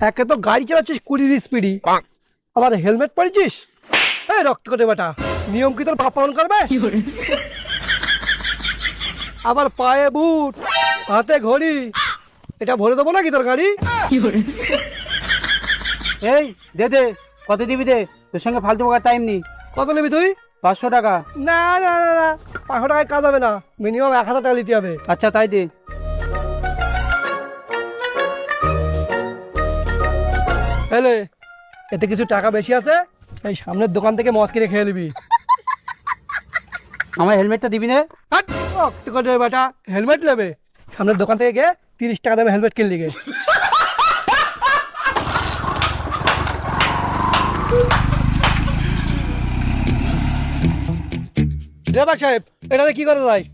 একে তো গাড়ি চালাচ্ছিস কুড়ির স্পিডি আবার হেলমেট পরেছিস এই রক্ত করে বেটা নিয়ম কি তোর পালন করবে আবার পায়ে বুট হাতে ঘড়ি এটা ভরে দেবো নাকি তোর গাড়ি এই দে দে কত দিবি দে তোর সঙ্গে ফালতু বকার টাইম নেই কত নেবি তুই পাঁচশো টাকা না না না না পাঁচশো টাকায় কাজ হবে না মিনিমাম এক হাজার টাকা নিতে হবে আচ্ছা তাই দে এলে এতে কিছু টাকা বেশি আছে? এই সামনের দোকান থেকে মদ কিনে খেয়ে নিবি। আমার হেলমেটটা দিবি না? বেটা? হেলমেট নেবে? সামনের দোকান থেকে গিয়ে তিরিশ টাকা দামে হেলমেট কিনলি গে। ড্রাইভার সাহেব এটাতে কি করে যায়?